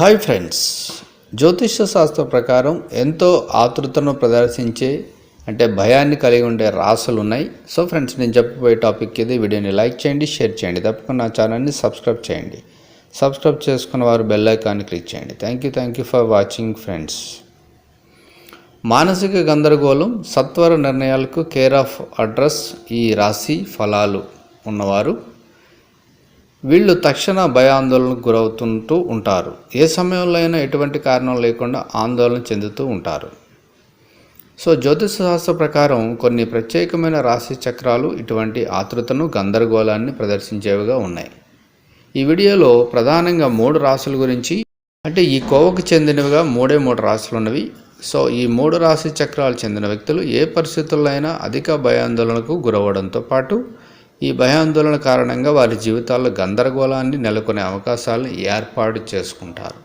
Hi friends జ్యోతిష శాస్త్ర ప్రకారం ఎంతో ఆతృతను ప్రదర్శించే అంటే భయాన్ని కలిగి ఉండే రాసులు ఉన్నాయి. సో ఫ్రెండ్స్ నేను చెప్పబోయే టాపిక్ ఇది. వీడియోని లైక్ చేయండి షేర్ చేయండి. తప్పకుండా నా ఛానల్ని సబ్స్క్రైబ్ చేయండి. సబ్స్క్రైబ్ చేసుకున్న వారు బెల్ ఐకాన్ని క్లిక్ చేయండి. Thank you thank you for watching friends. మానసిక గందరగోళం సత్వర నిర్ణయాలకు కేర్ ఆఫ్ అడ్రస్ ఈ రాశి ఫలాలు ఉన్నవారు. వీళ్ళు తక్షణ భయాందోళనకు గురవుతుంటూ ఉంటారు. ఏ సమయంలో అయినా ఎటువంటి కారణం లేకుండా ఆందోళన చెందుతూ ఉంటారు. సో జ్యోతిష శాస్త్ర ప్రకారం కొన్ని ప్రత్యేకమైన రాశి చక్రాలు ఇటువంటి ఆతృతను గందరగోళాన్ని ప్రదర్శించేవిగా ఉన్నాయి. ఈ వీడియోలో ప్రధానంగా మూడు రాశుల గురించి అంటే ఈ కోవకు చెందినవిగా మూడే మూడు రాశులు ఉన్నవి. సో ఈ మూడు రాశి చక్రాలు చెందిన వ్యక్తులు ఏ పరిస్థితుల్లో అయినా అధిక భయాందోళనకు గురవడంతో పాటు ఈ భయాందోళన కారణంగా వారి జీవితాల్లో గందరగోళాన్ని నెలకొనే అవకాశాలను ఏర్పాటు చేసుకుంటారు.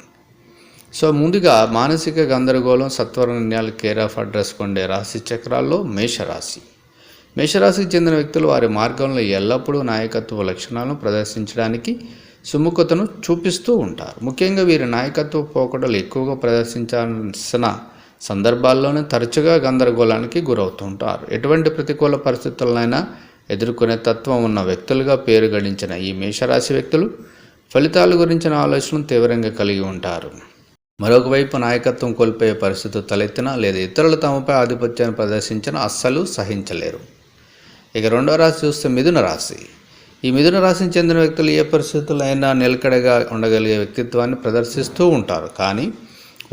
సో ముందుగా మానసిక గందరగోళం సత్వర నిర్ణయాలు కేర్ ఆఫ్ అడ్రస్ కొండే రాశి చక్రాల్లో మేషరాశి. మేషరాశికి చెందిన వ్యక్తులు వారి మార్గంలో ఎల్లప్పుడూ నాయకత్వ లక్షణాలను ప్రదర్శించడానికి సుముఖతను చూపిస్తూ ఉంటారు. ముఖ్యంగా వీరి నాయకత్వ పోకడలు ఎక్కువగా ప్రదర్శించాల్సిన సందర్భాల్లోనే తరచుగా గందరగోళానికి గురవుతుంటారు. ఎటువంటి ప్రతికూల పరిస్థితులనైనా ఎదుర్కొనే తత్వం ఉన్న వ్యక్తులుగా పేరు గడించిన ఈ మేషరాశి వ్యక్తులు ఫలితాల గురించిన ఆలోచనను తీవ్రంగా కలిగి ఉంటారు. మరొకవైపు నాయకత్వం కోల్పోయే పరిస్థితి తలెత్తినా లేదా ఇతరులు తమపై ఆధిపత్యాన్ని ప్రదర్శించినా అస్సలు సహించలేరు. ఇక రెండో రాశి చూస్తే మిథున రాశి. ఈ మిథున రాశికి చెందిన వ్యక్తులు ఏ పరిస్థితుల్లో అయినా నిలకడగా ఉండగలిగే వ్యక్తిత్వాన్ని ప్రదర్శిస్తూ ఉంటారు. కానీ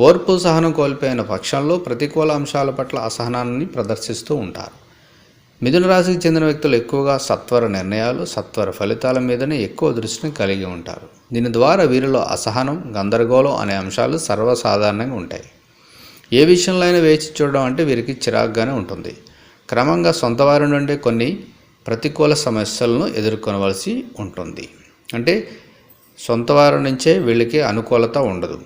ఓర్పు సహనం కోల్పోయిన పక్షంలో ప్రతికూల అంశాల పట్ల అసహనాన్ని ప్రదర్శిస్తూ ఉంటారు. మిథున రాశికి చెందిన వ్యక్తులు ఎక్కువగా సత్వర నిర్ణయాలు సత్వర ఫలితాల మీదనే ఎక్కువ దృష్టిని కలిగి ఉంటారు. దీని ద్వారా వీరిలో అసహనం గందరగోళం అనే అంశాలు సర్వసాధారణంగా ఉంటాయి. ఏ విషయంలో అయినా వేచి చూడడం అంటే వీరికి చిరాగ్గానే ఉంటుంది. క్రమంగా సొంత వారి నుండి కొన్ని ప్రతికూల సమస్యలను ఎదుర్కొనవలసి ఉంటుంది. అంటే సొంత వారి నుంచే వీళ్ళకి అనుకూలత ఉండదు.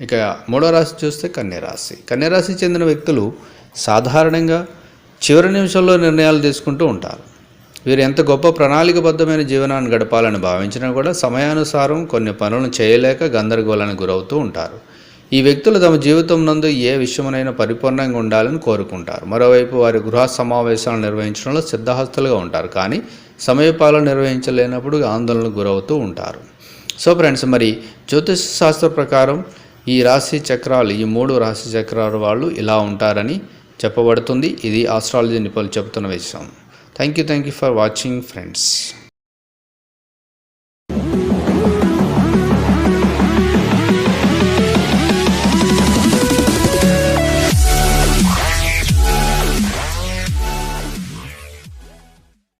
ఇక మూడో రాశి చూస్తే కన్యరాశి కన్యరాశికి చెందిన వ్యక్తులు సాధారణంగా చివరి నిమిషంలో నిర్ణయాలు తీసుకుంటూ ఉంటారు. వీరు ఎంత గొప్ప ప్రణాళికబద్ధమైన జీవనాన్ని గడపాలని భావించినా కూడా సమయానుసారం కొన్ని పనులను చేయలేక గందరగోళానికి గురవుతూ ఉంటారు. ఈ వ్యక్తులు తమ జీవితం నందు ఏ విషయమునైనా పరిపూర్ణంగా ఉండాలని కోరుకుంటారు. మరోవైపు వారి గృహ సమావేశాలు నిర్వహించడంలో సిద్ధహస్తులుగా ఉంటారు. కానీ సమయపాలన నిర్వహించలేనప్పుడు ఆందోళనకు గురవుతూ ఉంటారు. సో ఫ్రెండ్స్ మరి జ్యోతిష శాస్త్ర ప్రకారం ఈ రాశి చక్రాలు ఈ మూడు రాశి చక్రాల వాళ్ళు ఇలా ఉంటారని చెప్పబడుతుంది. ఇది ఆస్ట్రాలజీ నిపుణులు చెబుతున్న విషయం. Thank you thank you for watching friends